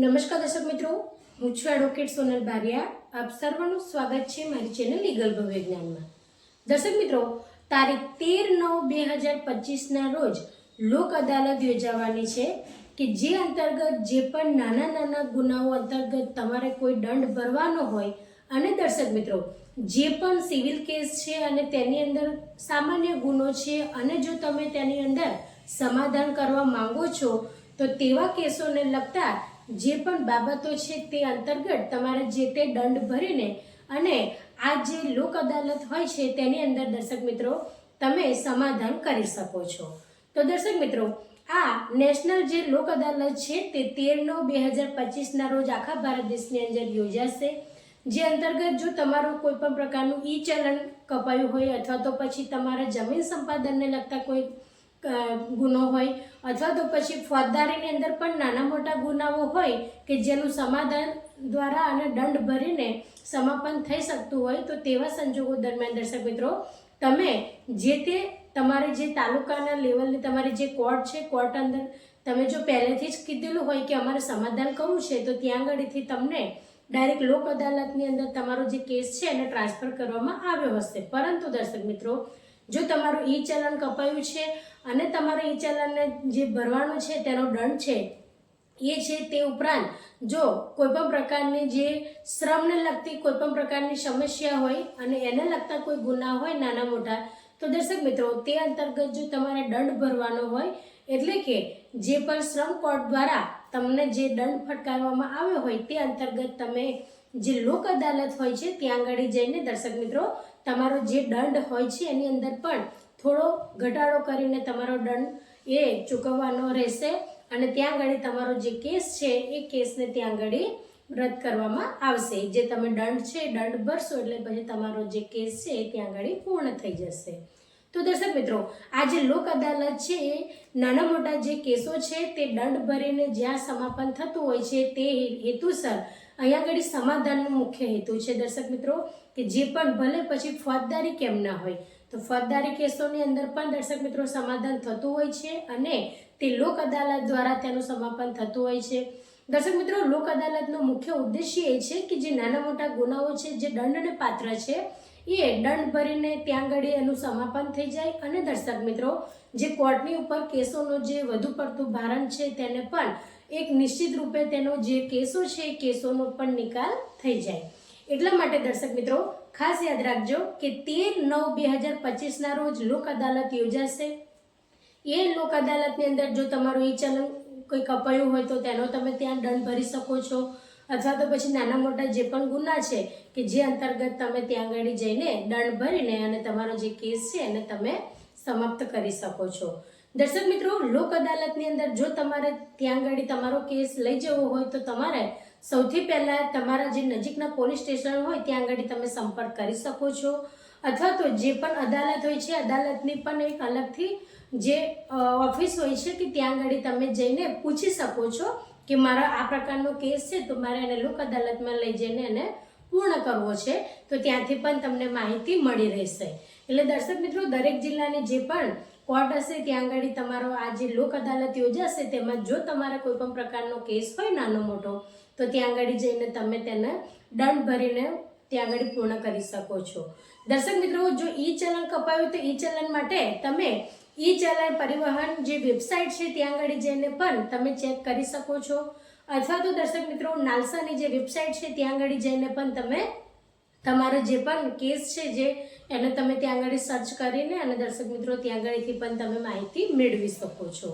નમસ્કાર દર્શક મિત્રો, હું છું એડવોકેટ સોનલ બારિયા. આપ સર્વનું સ્વાગત છે મારી ચેનલ લીગલ વિજ્ઞાનમાં દર્શક મિત્રો, તારીખ તેર નવ બે હજાર પચીસના રોજ લોક અદાલત યોજાવાની છે કે જે અંતર્ગત જે પણ નાના નાના ગુનાઓ અંતર્ગત તમારે કોઈ દંડ ભરવાનો હોય અને દર્શક મિત્રો, જે પણ સિવિલ કેસ છે અને તેની અંદર સામાન્ય ગુનો છે અને જો તમે તેની અંદર સમાધાન કરવા માંગો છો, તો તેવા કેસોને લગતા જે પણ બાબતો છે તે અંતર્ગત તમારે જે તે દંડ ભરીને અને આ જે લોક અદાલત હોય છે તેની અંદર દર્શક મિત્રો તમે સમાધાન કરી શકો છો. તો દર્શક મિત્રો, આ નેશનલ જે લોક અદાલત છે તે તેર નવ બે હજાર પચીસના રોજ આખા ભારત દેશની અંદર યોજાશે. જે અંતર્ગત જો તમારું કોઈ પણ પ્રકારનું ઈ ચલણ કપાયું હોય અથવા તો પછી તમારા જમીન સંપાદનને લગતા કોઈ ગુનો હોય અથવા તો પછી ફોજદારીની અંદર પણ નાના મોટા ગુનાઓ હોય કે જેનું સમાધાન દ્વારા અને દંડ ભરીને સમાપન થઈ શકતું હોય તો તેવા સંજોગો દરમિયાન દર્શક મિત્રો, તમે જે તે તમારે જે તાલુકાના લેવલની તમારી જે કોર્ટ છે, કોર્ટ અંદર તમે જો પહેલેથી જ કીધેલું હોય કે અમારે સમાધાન કરવું છે, તો ત્યાં આગળથી તમને ડાયરેક્ટ લોક અદાલતની અંદર તમારો જે કેસ છે એને ટ્રાન્સફર કરવામાં આવ્યો હશે. પરંતુ દર્શક મિત્રો જો તમારું ઈ ચલણ કપાયું છે અને તમારે ઈ ચલણને જે ભરવાનું છે તેનો દંડ છે, એ છે તે ઉપરાંત જો કોઈ પણ પ્રકારની જે શ્રમને લગતી કોઈ પણ પ્રકારની સમસ્યા હોય અને એને લગતા કોઈ ગુના હોય નાના મોટા, તો દર્શક મિત્રો, તે અંતર્ગત જો તમારે દંડ ભરવાનો હોય, એટલે કે જે પણ શ્રમ કોર્ટ દ્વારા તમને જે દંડ ફટકારવામાં આવ્યો હોય, તે અંતર્ગત તમે જે લોક અદાલત હોય છે, ત્યાં આગળ જઈને દર્શક મિત્રો, તમારો જે દંડ હોય છે, એની અંદર પણ થોડો ઘટાડો કરીને તમારો દંડ એ ચૂકવવાનો રહેશે અને ત્યાં આગળ તમારો જે કેસ છે, એ કેસને ત્યાં આગળ રદ કરવામાં આવશે. જે તમે દંડ છે દંડ ભરશો એટલે પછી તમારો જે કેસ છે, એ ત્યાં આગળ પૂર્ણ થઈ જશે. તો દર્શક મિત્રો, આ જે લોક અદાલત છે, એ નાના મોટા જે કેસો છે, તે દંડ ભરીને જ્યાં સમાપન થતું હોય છે, તે હેતુસર અહીંયા આગળ સમાધાનનો મુખ્ય હેતુ છે, દર્શક મિત્રો, કે જે પણ ભલે પછી ફોજદારી કેમ ના હોય. તો ફોજદારી કેસોની અંદર પણ, દર્શક મિત્રો, સમાધાન થતું હોય છે અને તે લોક અદાલત દ્વારા તેનું સમાપન થતું હોય છે. દર્શક મિત્રો, લોક અદાલતનો મુખ્ય ઉદ્દેશ્ય એ છે કે જે નાના મોટા ગુનાઓ છે, જે દંડને પાત્ર છે, એ દંડ ભરીને ત્યાં આગળ એનું સમાપન થઈ જાય. અને દર્શક મિત્રો, જે કોર્ટની ઉપર કેસોનો જે વધુ પડતું ભારણ છે, તેને પણ એક નિશ્ચિત રૂપે તેનો જે કેસો છે એ કેસોનો પણ નિકાલ થઈ જાય. એટલા માટે દર્શક મિત્રો, ખાસ યાદ રાખજો કે તેર નવ બે હજાર પચીસના રોજ લોક અદાલત યોજાશે. એ લોક અદાલતની અંદર જો તમારું એ ચલણ કોઈ કપાયું હોય તો તેનો તમે ત્યાં દંડ ભરી શકો છો. અથવા તો પછી નાના મોટા જે પણ ગુના છે કે જે અંતર્ગત તમે ત્યાં આગળ જઈને દંડ ભરીને અને તમારો જે કેસ છે એને તમે સમાપ્ત કરી શકો છો. દર્શક મિત્રો, લોક અદાલતની અંદર જો તમારે ત્યાં આગળ તમારો કેસ લઈ જવો હોય તો તમારે સૌથી પહેલાં તમારા જે નજીકના પોલીસ સ્ટેશન હોય ત્યાં આગળ તમે સંપર્ક કરી શકો છો. અથવા તો જે પણ અદાલત હોય છે, અદાલતની પણ એક અલગથી જે ઓફિસ હોય છે કે ત્યાં આગળ તમે જઈને પૂછી શકો છો કે મારા આ પ્રકારનો કેસ છે તો મારે એને લોક અદાલતમાં લઈ જઈને એને પૂર્ણ કરવો છે. તો ત્યાંથી પણ તમને માહિતી મળી રહેશે. એટલે દર્શક મિત્રો, દરેક જિલ્લાની જે પણ કોર્ટ હશે ત્યાં આગળ તમારો આ જે લોક અદાલત યોજાશે, તેમાં જો તમારા કોઈ પણ પ્રકારનો કેસ હોય નાનો મોટો, તો ત્યાં આગળ જઈને તમે તેને દંડ ભરીને ત્યાં આગળ પૂર્ણ કરી શકો છો. દર્શક મિત્રો, જો ઈ ચલણ કપાયું તો ઈ ચલણ માટે તમે ઈ ચલણ પરિવહન જે વેબસાઇટ છે ત્યાં આગળ જઈને પણ તમે ચેક કરી શકો છો. અથવા તો દર્શક મિત્રો, નાલસાની જે વેબસાઇટ છે ત્યાં આગળ જઈને પણ તમે તમારો જે પણ કેસ છે જે, એને તમે ત્યાં આગળ સર્ચ કરીને અને દર્શક મિત્રો ત્યાં આગળથી પણ તમે માહિતી મેળવી શકો છો.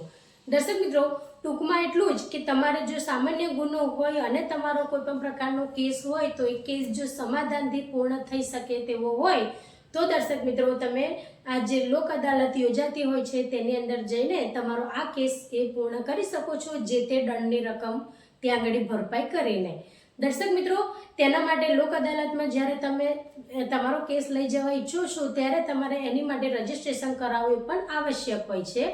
દર્શક મિત્રો, ટૂંકમાં એટલું જ કે તમારે જો સામાન્ય ગુનો હોય અને તમારો કોઈ પણ પ્રકારનો કેસ હોય, તો એ કેસ જો સમાધાનથી પૂર્ણ થઈ શકે તેવો હોય, તો દર્શક મિત્રો તમે આ જે લોક અદાલત યોજાતી હોય છે, તેની અંદર જઈને તમારો આ કેસ એ પૂર્ણ કરી શકો છો, જે તે દંડની રકમ ત્યાં આગળ ભરપાઈ કરીને. દર્શક મિત્રો, તેના માટે લોક અદાલતમાં જ્યારે તમે તમારો કેસ લઈ જવા ઈચ્છો છો, ત્યારે તમારે એની માટે રજીસ્ટ્રેશન કરાવવું પણ આવશ્યક હોય છે.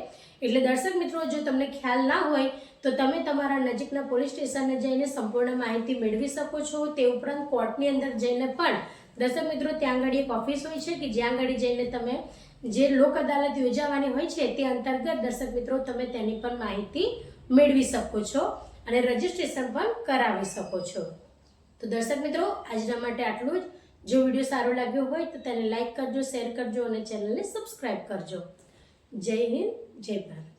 એટલે દર્શક મિત્રો, જો તમને ખ્યાલ ના હોય, તો તમે તમારા નજીકના પોલીસ સ્ટેશને જઈને સંપૂર્ણ માહિતી મેળવી શકો છો. તે ઉપરાંત કોર્ટની અંદર જઈને પણ દર્શક મિત્રો, ત્યાં આગળ એક ઓફિસ હોય છે કે જ્યાં આગળ જઈને તમે જે લોક અદાલત યોજાવાની હોય છે, તે અંતર્ગત દર્શક મિત્રો, તમે તેની પણ માહિતી મેળવી શકો છો. અને રજીસ્ટ્રેશન પણ કરાવી શકો છો. તો દર્શક મિત્રો, આજના માટે આટલું જ. જો વીડિયો સારો લાગ્યો હોય તો તેને લાઈક કરજો શેર કરજો અને ચેનલને સબસ્ક્રાઈબ કરજો. જય હિન્દ, જય ભારત.